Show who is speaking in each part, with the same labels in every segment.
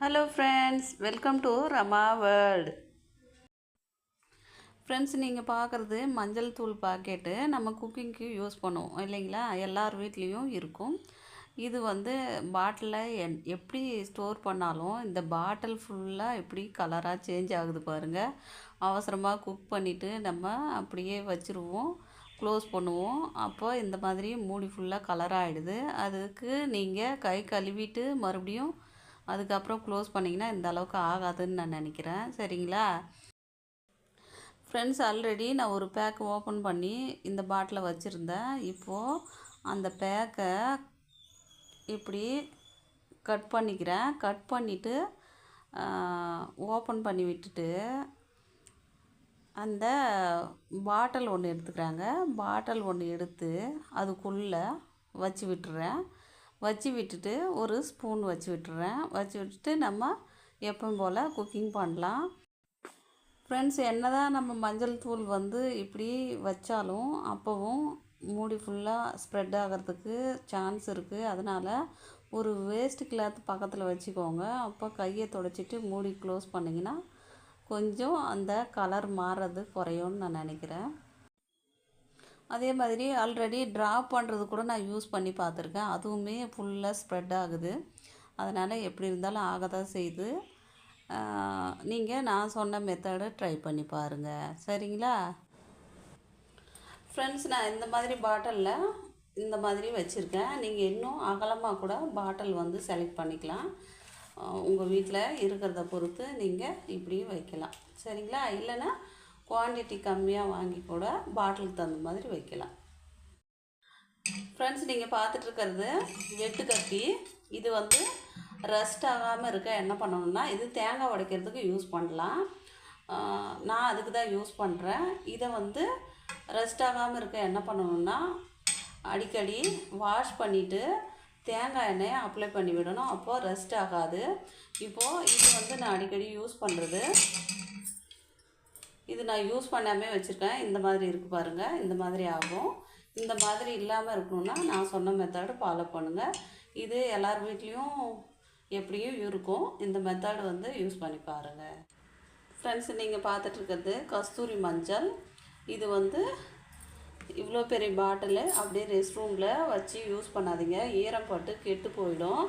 Speaker 1: Hello friends welcome to Rama world friends நீங்கள் பார்க்குறது மஞ்சள் தூள் பாக்கெட்டு நம்ம குக்கிங்க்கு யூஸ் பண்ணுவோம். இல்லைங்களா? எல்லார் வீட்லேயும் இருக்கும். இது வந்து பாட்டிலில் என் எப்படி ஸ்டோர் பண்ணாலும் இந்த பாட்டில் ஃபுல்லாக எப்படி கலராக சேஞ்ச் ஆகுது பாருங்கள் அவசரமாக குக் பண்ணிவிட்டு நம்ம அப்படியே வச்சுருவோம். க்ளோஸ் பண்ணுவோம். அப்போ இந்த மாதிரி மூடி ஃபுல்லாக கலர் ஆகிடுது அதுக்கு நீங்கள் கை கழுவிட்டு மறுபடியும் அதுக்கப்புறம் க்ளோஸ் பண்ணிங்கன்னா இந்த அளவுக்கு ஆகாதுன்னு நான் நினைக்கிறேன். சரிங்களா? ஃப்ரெண்ட்ஸ் ஆல்ரெடி நான் ஒரு பேக் ஓப்பன் பண்ணி இந்த பாட்டில் வச்சுருந்தேன். இப்போது அந்த பேக்கை இப்படி கட் பண்ணிக்கிறேன். கட் பண்ணிவிட்டு ஓப்பன் பண்ணி விட்டுட்டு அந்த பாட்டில் ஒன்று எடுத்துக்கிறாங்க. பாட்டில் ஒன்று எடுத்து அதுக்குள்ளே வச்சு விட்டுறேன். வச்சு விட்டுட்டு ஒரு ஸ்பூன் வச்சு விட்டுறேன். வச்சு விட்டுட்டு நம்ம எப்பவும் போல் குக்கிங் பண்ணலாம். ஃப்ரெண்ட்ஸ் என்ன தான் நம்ம மஞ்சள் தூள் வந்து இப்படி வச்சாலும் அப்போவும் மூடி ஃபுல்லாக ஸ்ப்ரெட் ஆகிறதுக்கு சான்ஸ் இருக்குது அதனால் ஒரு வேஸ்ட் கிளாத் பக்கத்தில் வச்சுக்கோங்க. அப்போ கையை தொடச்சிட்டு மூடி க்ளோஸ் பண்ணிங்கன்னா கொஞ்சம் அந்த கலர் மாறுறது குறையும்னு நான் நினைக்கிறேன். அதே மாதிரி ஆல்ரெடி ட்ராப் பண்ணுறது கூட நான் யூஸ் பண்ணி பார்த்துருக்கேன். அதுவுமே ஃபுல்லாக ஸ்ப்ரெட் ஆகுது. அதனால் எப்படி இருந்தாலும் ஆக தான் செய்யுது நீங்கள் நான் சொன்ன மெத்தடை ட்ரை பண்ணி பாருங்கள் சரிங்களா? ஃப்ரெண்ட்ஸ் நான் இந்த மாதிரி பாட்டிலில் இந்த மாதிரி வச்சுருக்கேன். நீங்கள் இன்னும் அகலமாக கூட பாட்டில் வந்து செலக்ட் பண்ணிக்கலாம். உங்கள் வீட்டில் இருக்கிறத பொறுத்து நீங்கள் இப்படியும் வைக்கலாம். சரிங்களா? இல்லைன்னா குவான்டிட்டி கம்மியாக வாங்கி கூட பாட்டிலுக்கு தகுந்த மாதிரி வைக்கலாம். ஃப்ரெண்ட்ஸ் நீங்கள் பார்த்துட்ருக்கிறது வெட்டு கத்தி. இது வந்து ரஸ்ட் ஆகாமல் இருக்க என்ன பண்ணணும்னா இது தேங்காய் உடைக்கிறதுக்கு யூஸ் பண்ணலாம். நான் அதுக்கு தான் யூஸ் பண்ணுறேன் இதை வந்து ரஸ்ட் ஆகாமல் இருக்க என்ன பண்ணணும்னா அடிக்கடி வாஷ் பண்ணிவிட்டு தேங்காய் எண்ணெயை அப்ளை பண்ணி விடணும். அப்போது ரெஸ்ட் ஆகாது. இப்போது இது வந்து நான் அடிக்கடி யூஸ் பண்ணுறது இது நான் யூஸ் பண்ணாமே வச்சுருக்கேன். இந்த மாதிரி இருக்குது பாருங்கள் இந்த மாதிரி ஆகும். இந்த மாதிரி இல்லாமல் இருக்கணும்னா நான் சொன்ன மெத்தடு ஃபாலோ பண்ணுங்கள் இது எல்லார் வீட்லேயும் எப்படியும் இருக்கும். இந்த மெத்தடு வந்து யூஸ் பண்ணி பாருங்கள் ஃப்ரெண்ட்ஸ் நீங்கள் பார்த்துட்ருக்கிறது கஸ்தூரி மஞ்சள். இது வந்து இவ்வளோ பெரிய பாட்டிலு அப்படியே ரெஸ்ட் ரூமில் வச்சு யூஸ் பண்ணாதீங்க. ஈரம் பட்டு கெட்டு போயிடும்.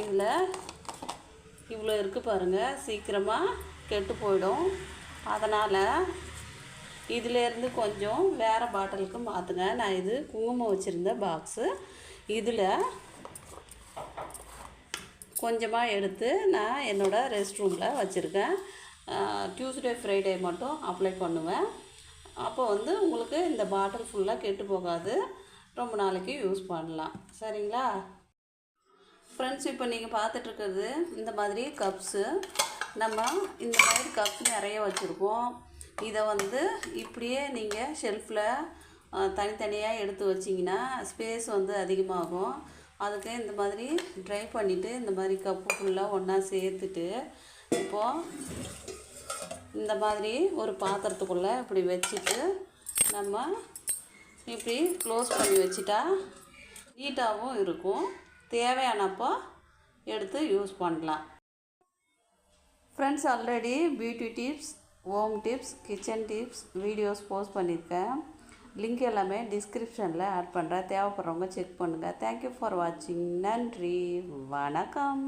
Speaker 1: இதில் இவ்வளோ இருக்குது பாருங்கள் சீக்கிரமாக கெட்டு போயிடும். அதனால் இதிலேருந்து கொஞ்சம் வேறு பாட்டிலுக்கு மாற்றுங்க நான் இது குங்குமம் வச்சுருந்த பாக்ஸு. இதில் கொஞ்சமாக எடுத்து நான் என்னோடய ரெஸ்ட் ரூமில் வச்சுருக்கேன். டியூஸ்டே ஃப்ரைடே மட்டும் அப்ளை பண்ணுவேன். அப்போ வந்து உங்களுக்கு இந்த பாட்டில் ஃபுல்லாக கெட்டு போகாது. ரொம்ப நாளைக்கு யூஸ் பண்ணலாம். சரிங்களா? ஃப்ரெண்ட்ஸ் இப்போ நீங்கள் பார்த்துட்ருக்கிறது இந்த மாதிரி கப்ஸு நம்ம இந்த மாதிரி கப்ஸ் நிறைய வச்சுருக்கோம். இதை வந்து இப்படியே நீங்கள் ஷெல்ஃபில் தனித்தனியாக எடுத்து வச்சிங்கன்னா ஸ்பேஸ் வந்து அதிகமாகும். அதுக்கு இந்த மாதிரி ட்ரை பண்ணிவிட்டு இந்த மாதிரி கப்பு ஃபுல்லாக ஒன்றா சேர்த்துட்டு இப்போது இந்த மாதிரி ஒரு பாத்திரத்துக்குள்ளே இப்படி வச்சுட்டு நம்ம இப்படி க்ளோஸ் பண்ணி வச்சுட்டா நீட்டாகவும் இருக்கும். தேவையானப்போ எடுத்து யூஸ் பண்ணலாம். Friends already beauty tips home tips kitchen tips videos post பண்ணியிருக்கேன் லிங்க் எல்லாமே டிஸ்கிரிப்ஷனில் ஆட் பண்ணுறேன் தேவைப்படுறவங்க செக் பண்ணுங்கள் தேங்க்யூ ஃபார் வாட்சிங் நன்றி. வணக்கம்.